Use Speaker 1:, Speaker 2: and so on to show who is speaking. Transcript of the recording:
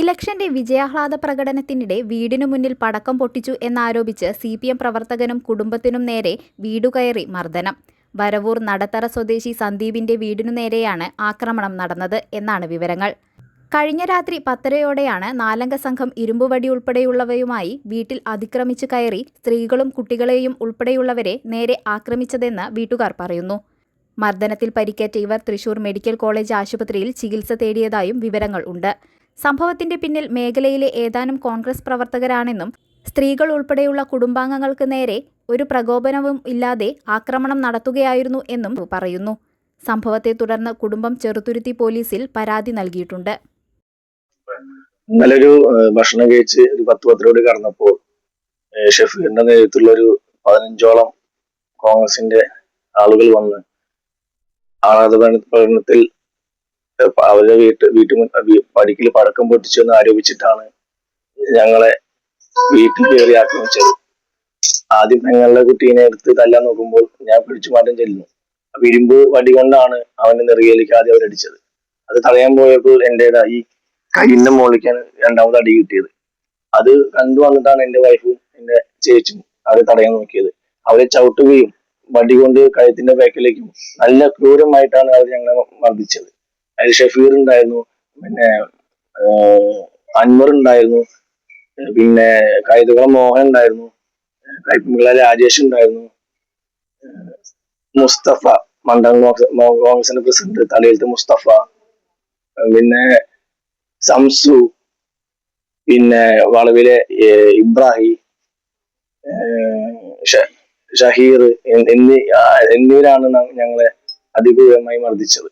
Speaker 1: ഇലക്ഷന്റെ വിജയാഹ്ലാദ പ്രകടനത്തിനിടെ വീടിനു മുന്നിൽ പടക്കം പൊട്ടിച്ചു എന്നാരോപിച്ച് സി പി എം പ്രവർത്തകനും കുടുംബത്തിനും നേരെ വീടുകയറി മർദ്ദനം. വരവൂർ നടത്തറ സ്വദേശി സന്ദീപിന്റെ വീടിനു നേരെയാണ് ആക്രമണം നടന്നത് എന്നാണ് വിവരങ്ങൾ. കഴിഞ്ഞ രാത്രി പത്തരയോടെയാണ് നാലംഗ സംഘം ഇരുമ്പുവടി ഉൾപ്പെടെയുള്ളവയുമായി വീട്ടിൽ അതിക്രമിച്ചു കയറി സ്ത്രീകളും കുട്ടികളെയും ഉൾപ്പെടെയുള്ളവരെ നേരെ ആക്രമിച്ചതെന്ന് വീട്ടുകാർ പറയുന്നു. മർദ്ദനത്തിൽ പരിക്കേറ്റ ഇവർ തൃശൂർ മെഡിക്കൽ കോളേജ് ആശുപത്രിയിൽ ചികിത്സ തേടിയതായും വിവരങ്ങൾ ഉണ്ട്. സംഭവത്തിന്റെ പിന്നിൽ മേഖലയിലെ ഏതാനും കോൺഗ്രസ് പ്രവർത്തകരാണെന്നും സ്ത്രീകൾ ഉൾപ്പെടെയുള്ള കുടുംബാംഗങ്ങൾക്ക് നേരെ ഒരു പ്രകോപനവും ഇല്ലാതെ ആക്രമണം നടത്തുകയായിരുന്നു എന്നും പറയുന്നു. സംഭവത്തെ തുടർന്ന് കുടുംബം ചെറുതുരുത്തി പോലീസിൽ പരാതി നൽകിയിട്ടുണ്ട്.
Speaker 2: ഇന്നലെ ഒരു ഭക്ഷണം കഴിച്ച് ഒരു പത്ത് പത്തരോട് കടന്നപ്പോൾ ഷെഫിന്റെ നേതൃത്വത്തിലുള്ള ഒരു പതിനഞ്ചോളം കോൺഗ്രസിന്റെ ആളുകൾ വന്ന് ആണാദ പ്രകടന- പ്രകടനത്തിൽ അവരുടെ വീട്ട് വീട്ടു പടിക്കൽ പടക്കം പൊട്ടിച്ചു എന്ന് ആരോപിച്ചിട്ടാണ് ഞങ്ങളെ വീട്ടിൽ കയറി ആക്രമിച്ചത്. ആദ്യം ഞങ്ങളുടെ കുട്ടീനെ എടുത്ത് തല്ലാൻ നോക്കുമ്പോൾ ഞാൻ പിടിച്ചു മാറ്റം ചെല്ലുന്നു. ഇരുമ്പ് വടി കൊണ്ടാണ് അവന്റെ നെറുകയിലേക്ക് ആദ്യം അവരടിച്ചത്. അത് തടയാൻ പോയപ്പോൾ എന്റേതാ ഈ കയ്യിന്റെ മുകളിലേക്കാണ് രണ്ടാമത് അടി കിട്ടിയത്. അത് കണ്ടു വന്നിട്ടാണ് എന്റെ വൈഫും എന്റെ ചേച്ചും അവരെ തടയാൻ നോക്കിയത്. അവരെ ചവിട്ടുകയും വടി കൊണ്ട് കഴുത്തിന്റെ ബാക്കിലേക്കും നല്ല ക്രൂരമായിട്ടാണ് അവർ ഞങ്ങളെ മർദ്ദിച്ചത്. അതിൽ ഷഫീർ ഉണ്ടായിരുന്നു പിന്നെ അൻവർ ഉണ്ടായിരുന്നു പിന്നെ കൈതകുളം മോഹൻ ഉണ്ടായിരുന്നു കൈപ്പിള രാജേഷ് ഉണ്ടായിരുന്നു മുസ്തഫ മണ്ഡലം കോൺഗ്രസ് കോൺഗ്രസിന്റെ പ്രസിഡന്റ് തലയിലത്തെ മുസ്തഫ പിന്നെ സംസു പിന്നെ വളവിലെ ഇബ്രാഹി ഷഹീർ എന്നീ എന്നിവരാണ് ഞങ്ങളെ അതിക്രൂരമായി മർദ്ദിച്ചത്.